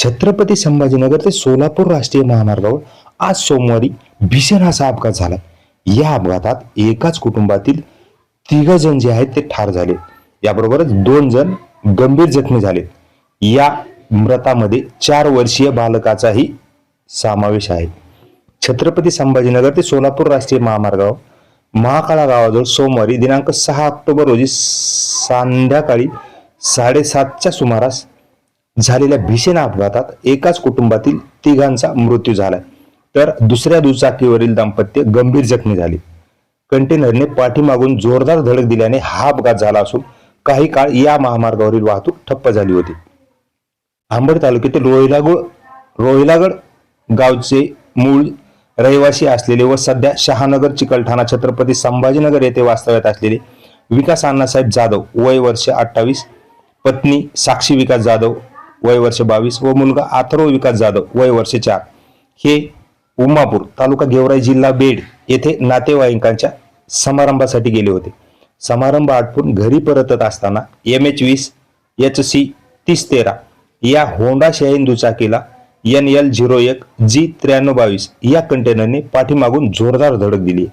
छत्रपती संभाजीनगर ते सोलापूर राष्ट्रीय महामार्गावर आज सोमवारी भीषण असा अपघात झाला. या अपघातात एकाच कुटुंबातील तिघ जण जे आहेत ते ठार झाले. याबरोबरच दोन जण गंभीर जखमी झाले. या मृतामध्ये चार वर्षीय बालकाचाही समावेश आहे. छत्रपती संभाजीनगर ते सोलापूर राष्ट्रीय महामार्गावर महाकाळा गावाजवळ सोमवारी दिनांक सहा ऑक्टोबर रोजी संध्याकाळी साडेसातच्या सुमारास झालेल्या भीषण अपघातात एकाच कुटुंबातील तिघांचा मृत्यू झालाय. तर दुसऱ्या दुचाकीवरील दाम्पत्य गंभीर जखमी झाले. कंटेनरने पाठीमागून जोरदार धडक दिल्याने हा अपघात झाला असून काही काळ या महामार्गावरील वाहतूक ठप्प झाली होती. आंबड तालुक्यातील रोहिलागड रोहिलागड गावचे मूळ रहिवासी असलेले व सध्या शहानगर चिकलठाणा छत्रपती संभाजीनगर येथे वास्तव्यात असलेले विकास अण्णासाहेब जाधव वय वर्ष अठ्ठावीस पत्नी साक्षी विकास जाधव वय वर्ष बावीस व मुलगा आथर्व विकास जाधव वय वर्ष चार हे उमापूर तालुका गेवराई जिल्हा बेड येथे नातेवाईकांच्या समारंभासाठी गेले होते. समारंभ आटपून घरी परतत असताना एम एच वीस एच सी तीस तेरा या होंडा शाहीन दुचाकीला एन एल झिरो एक जी त्र्याण्णव बावीस या कंटेनरने पाठीमागून जोरदार धडक दिली.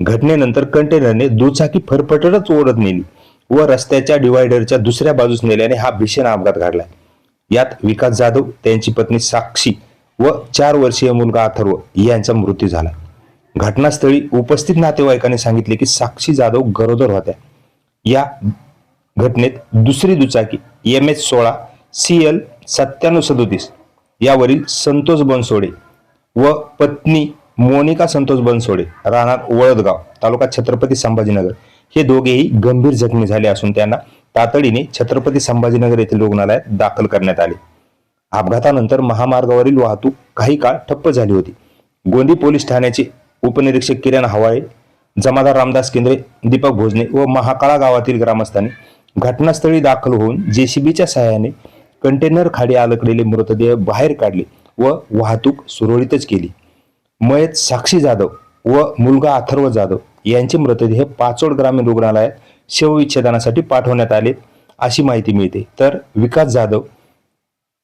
घटनेनंतर कंटेनरने दुचाकी फरफटतच ओढत नेली व रस्त्याच्या डिवायडरच्या दुसऱ्या बाजूस नेल्याने हा भीषण अपघात घडला. यात विकास जाधव त्यांची पत्नी साक्षी व चार वर्षीय मुलगा अथर्व यांचा मृत्यू झाला. घटनास्थळी उपस्थित नातेवाईकांनी सांगितले की साक्षी जाधव गरोदर होत्या. या घटनेत दुसरी दुचाकी एम एच सोळा सी एल सत्त्याण्णव सदोतीस यावरील संतोष बनसोडे व पत्नी मोनिका संतोष बनसोडे राहणार वळदगाव तालुका छत्रपती संभाजीनगर. हे दोघेही गंभीर जखमी झाले असून त्यांना तातडीने छत्रपती संभाजीनगर येथील रुग्णालयात दाखल करण्यात आले. अपघातानंतर महामार्गावरील वाहतूक काही काळ ठप्प झाली होती. गोंदी पोलीस ठाण्याचे उपनिरीक्षक किरण हवाळे जमादार रामदास केंद्रे दीपक भोजने व महाकाळा गावातील ग्रामस्थांनी घटनास्थळी दाखल होऊन जेसीबीच्या सहाय्याने कंटेनर खाडी अडकलेले मृतदेह बाहेर काढले व वाहतूक सुरळीतच केली. मयत साक्षी जाधव व मुलगा अथर्व जाधव यांचे मृतदेह पाचोड ग्रामीण रुग्णालयात शवविच्छेदनासाठी पाठवण्यात आले अशी माहिती मिळते. तर विकास जाधव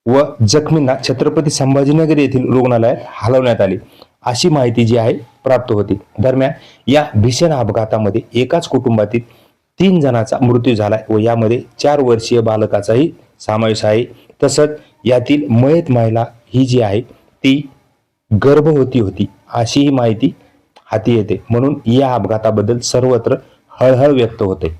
व जखमींना छत्रपती संभाजीनगर येथील रुग्णालयात हलवण्यात आले अशी माहिती जी आहे प्राप्त होती. दरम्यान या भीषण अपघातामध्ये एकाच कुटुंबातील तीन जणांचा मृत्यू झाला व यामध्ये चार वर्षीय बालकाचाही समावेश आहे. तसंच यातील मयत महिला ही जी आहे ती गर्भवती होती अशी ही माहिती हाती येते. म्हणून या अपघाताबद्दल सर्वत्र हळहळ व्यक्त होते.